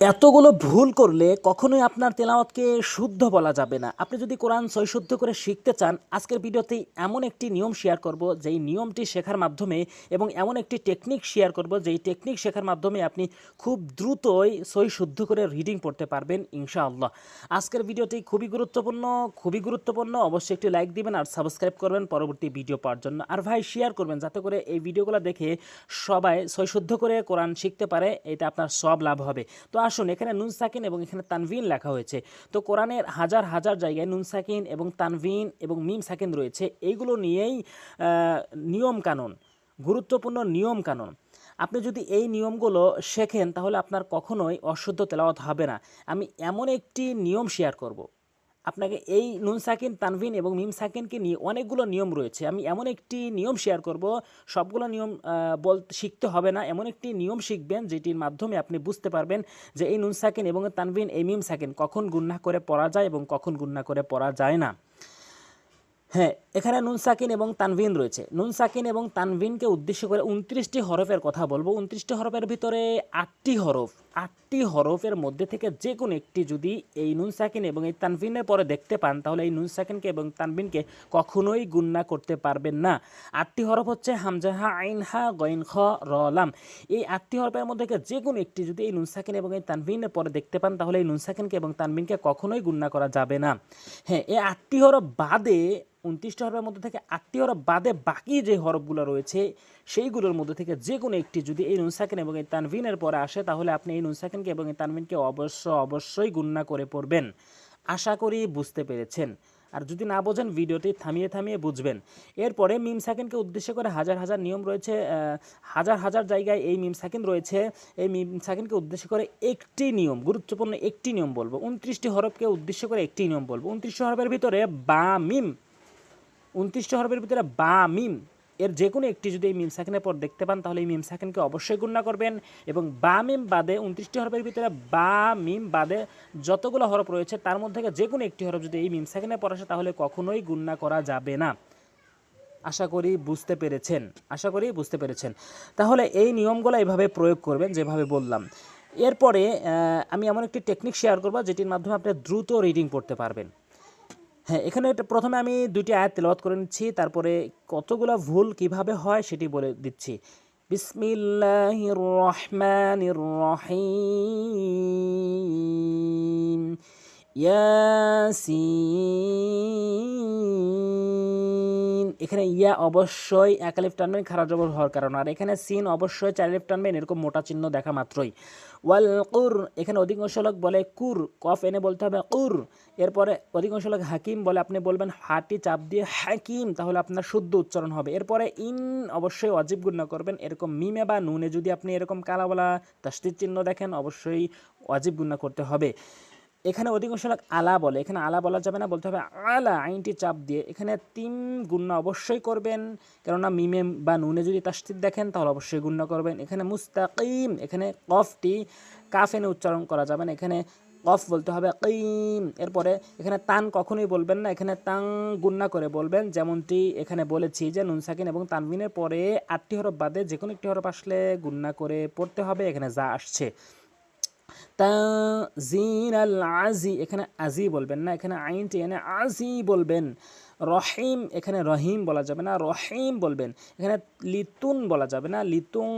এতগুলো ভুল করলে কখনোই আপনার তেলাওয়াতকে শুদ্ধ বলা যাবে না। আপনি যদি কোরআন সই শুদ্ধ করে শিখতে চান, আজকের ভিডিওতে এমন একটি নিয়ম শেয়ার করব, যেই নিয়মটি শেখার মাধ্যমে এবং এমন একটি টেকনিক শেয়ার করব, যেই টেকনিক শেখার মাধ্যমে আপনি খুব দ্রুতই সই শুদ্ধ করে রিডিং পড়তে পারবেন, ইনশাআল্লাহ। আজকের ভিডিওটি খুবই গুরুত্বপূর্ণ খুবই গুরুত্বপূর্ণ। অবশ্যই একটি লাইক দিবেন আর সাবস্ক্রাইব করবেন পরবর্তী ভিডিও পাওয়ার জন্য। আর ভাই শেয়ার করবেন যাতে করে এই ভিডিওগুলো দেখে সবাই সই শুদ্ধ করে কোরআন শিখতে পারে এটা আপনার সব লাভ হবে। তো আসুন, এখানে নুন সাকিন এবং এখানে তানভিন লেখা হয়েছে। তো কোরআনের হাজার হাজার জায়গায় নুন সাকিন এবং তানভিন এবং মিম সাকিন রয়েছে। এইগুলো নিয়েই নিয়ম কানুন, গুরুত্বপূর্ণ নিয়ম কানুন। আপনি যদি এই নিয়মগুলো শেখেন, তাহলে আপনার কখনোই অশুদ্ধ তেলাওয়াত হবে না। আমি এমন একটি নিয়ম শেয়ার করব। আপনাকে এই নুন সাকিন, তানভিন এবং মিম সাকিনকে নিয়ে অনেকগুলো নিয়ম রয়েছে। আমি এমন একটি নিয়ম শেয়ার করব, সবগুলো নিয়ম বল, শিখতে হবে না। এমন একটি নিয়ম শিখবেন যেটির মাধ্যমে আপনি বুঝতে পারবেন যে এই নুন সাকিন এবং তানভিন, এই মিম সাকিন কখন গুন্না করে পড়া যায় এবং কখন গুন্না করে পড়া যায় না। হ্যাঁ এখানে নুন সাকিন এবং তানভিন রয়েছে। নুন সাকিন এবং তানভিনকে উদ্দেশ্য করে উনত্রিশটি হরফের কথা বলব। উনত্রিশটি হরফের ভিতরে আটটি হরফ, আটটি হরফের মধ্যে থেকে যে কোনো একটি যদি এই নুন সাকিন এবং এই তানভিনের পরে দেখতে পান, তাহলে এই নুন সাকিনকে এবং তানভিনকে কখনোই গুন্না করতে পারবেন না। আটটি হরফ হচ্ছে হামজাহা আইন হা, গইন খ রলাম এই আটটি হরফের মধ্যে থেকে যে কোনো একটি যদি এই নুন সাকিন এবং এই তানভিনের পরে দেখতে পান, তাহলে এই নুন সাকিনকে এবং তানভিনকে কখনোই গুন্না করা যাবে না। হ্যাঁ এই আটটি হরফ বাদে উনত্রিশটি হরফের মধ্যে থেকে আটটি হরফ বাদে বাকি যে হরফগুলো রয়েছে, সেইগুলোর মধ্যে থেকে যে কোনো একটি যদি এই নুন সাকিন এবং এই তানভিনের পরে আসে, তাহলে আপনি এই নুন সাকিনকে এবং এই তানভিনকে অবশ্য অবশ্যই গুন্না করে পড়বেন। আশা করি বুঝতে পেরেছেন। আর যদি না বোঝেন, ভিডিওটি থামিয়ে থামিয়ে বুঝবেন। এরপরে মিম সাকিনকে উদ্দেশ্য করে হাজার হাজার নিয়ম রয়েছে হাজার হাজার জায়গায় এই মিম সাকিন রয়েছে। এই মিম সাকিনকে উদ্দেশ্য করে একটি নিয়ম, গুরুত্বপূর্ণ একটি নিয়ম বলব, উনত্রিশটি হরফকে উদ্দেশ্য করে একটি নিয়ম বলব। উনত্রিশটি হরফের ভিতরে বা, মিম উনত্রিশটি হরফের ভিতরে বা, মিম এর যে কোনো একটি যদি এই মিম সাকিনের পর দেখতে পান, তাহলে এই মিম সাকিনকে অবশ্যই গুণনা করবেন এবং বা, মিম বাদে উনত্রিশটি হরফের ভিতরে বা, মিম বাদে যতগুলো হরফ রয়েছে, তার মধ্যে যে কোনো একটি হরফ যদি এই মিম সাকিনের পর আসে, তাহলে কখনোই গুণনা করা যাবে না। আশা করি বুঝতে পেরেছেন, আশা করি বুঝতে পেরেছেন। তাহলে এই নিয়মগুলো এভাবে প্রয়োগ করবেন, যেভাবে বললাম। এরপরে আমি এমন একটি টেকনিক শেয়ার করব, যেটির মাধ্যমে আপনি দ্রুত রিডিং পড়তে পারবেন। হ্যাঁ এখানে প্রথমে আমি দুইটি আয়াত তেলাওয়াত করে নিচ্ছি, তারপরে কতগুলো ভুল কীভাবে হয় সেটি বলে দিচ্ছি। বিসমিল্লাহির রহমানির রহিম। ইয়াসিন। এখানে ইয়া অবশ্যই এক আলিফ টানবেন, খারাপ জবর হওয়ার কারণ। আর এখানে সিন অবশ্যই চার আলিফ টানবেন, এরকম মোটা চিহ্ন দেখা মাত্রই। ওয়াল কুর, এখানে অধিকাংশ লোক বলে কুর, কফ এনে বলতে হবে কুর। এরপরে অধিকাংশ লোক হাকিম বলে, আপনি বলবেন হাটি চাপ দিয়ে হাকিম, তাহলে আপনার শুদ্ধ উচ্চারণ হবে। এরপরে ইন অবশ্যই অজীব গুণ্য করবেন, এরকম মিমে বা নুনে যদি আপনি এরকম কালাবলা তাস্তির চিহ্ন দেখেন, অবশ্যই অজীব গুণ্য করতে হবে। এখানে অধিকাংশ লোক আলা বলে। এখানে আলা বলা যাবে না, বলতে হবে আলা, আইনটি চাপ দিয়ে। এখানে তিন গুণ্য অবশ্যই করবেন, কেননা মিমে বা নুনে যদি তাস্তির দেখেন, তাহলে অবশ্যই গুণ্য করবেন। এখানে মুস্তাকিম, এখানে কফটি কাফ এনে উচ্চারণ করা যাবে না। এখানে কফ বলতে হবে কিম। এরপরে এখানে তান কখনোই বলবেন না, এখানে তাং গুন্না করে বলবেন। যেমনটি এখানে বলেছি যে নুন সাকিন এবং তানবিনের পরে আটটি হরফ বাদে যে কোনো একটি হরফ আসলে গুন্না করে পড়তে হবে। এখানে যা আসছে। তাজিন আল আজি এখানে আজি বলবেন না এখানে আইনটি এনে আজি বলবেন। রহিম, এখানে রহিম বলা যাবে না, রহিম বলবেন। এখানে লিতুন বলা যাবে না লিতুং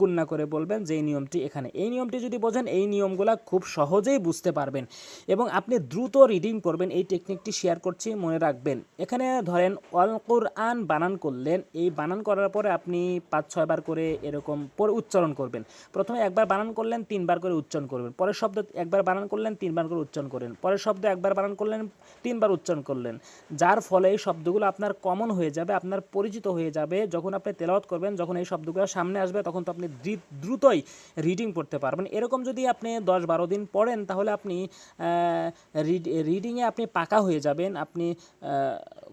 গুন্না করে বলবেন যে নিয়মটি এখানে। এই নিয়মটি যদি বোঝেন, এই নিয়মগুলা খুব সহজেই বুঝতে পারবেন। এবং আপনি দ্রুত রিডিং করবেন, এই টেকনিকটি শেয়ার করছি, মনে রাখবেন। এখানে ধরেন, অল কোরআন বানান করলেন, এই বানান করার পরে আপনি পাঁচ ছয়বার করে এরকম পরে উচ্চারণ করবেন। প্রথমে একবার বানান করলেন, তিনবার করে উচ্চারণ করবেন। পরের শব্দ একবার বানান করলেন, তিনবার করে উচ্চারণ করলেন। পরের শব্দ একবার বানান করলেন, তিনবার উচ্চারণ করলেন। যার ফলে এই শব্দগুলো আপনার কমন হয়ে যাবে, আপনার পরিচিত হয়ে যাবে। যখন আপনি তেলাওয়াত করবেন, যখন এই শব্দগুলো সামনে আসবে, তখন তো আপনি দ্রুতই রিডিং পড়তে পারবেন। এরকম যদি আপনি দশ বারো দিন পড়েন, তাহলে আপনি রিডিংয়ে আপনি পাকা হয়ে যাবেন, আপনি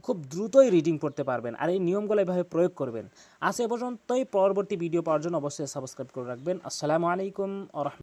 খুব দ্রুতই রিডিং পড়তে পারবেন আর এই নিয়মগুলো এভাবে প্রয়োগ করবেন। আজ এ পর্যন্তই, পরবর্তী ভিডিও পাওয়ার জন্য অবশ্যই সাবস্ক্রাইব করে রাখবেন। আসসালামু আলাইকুম আ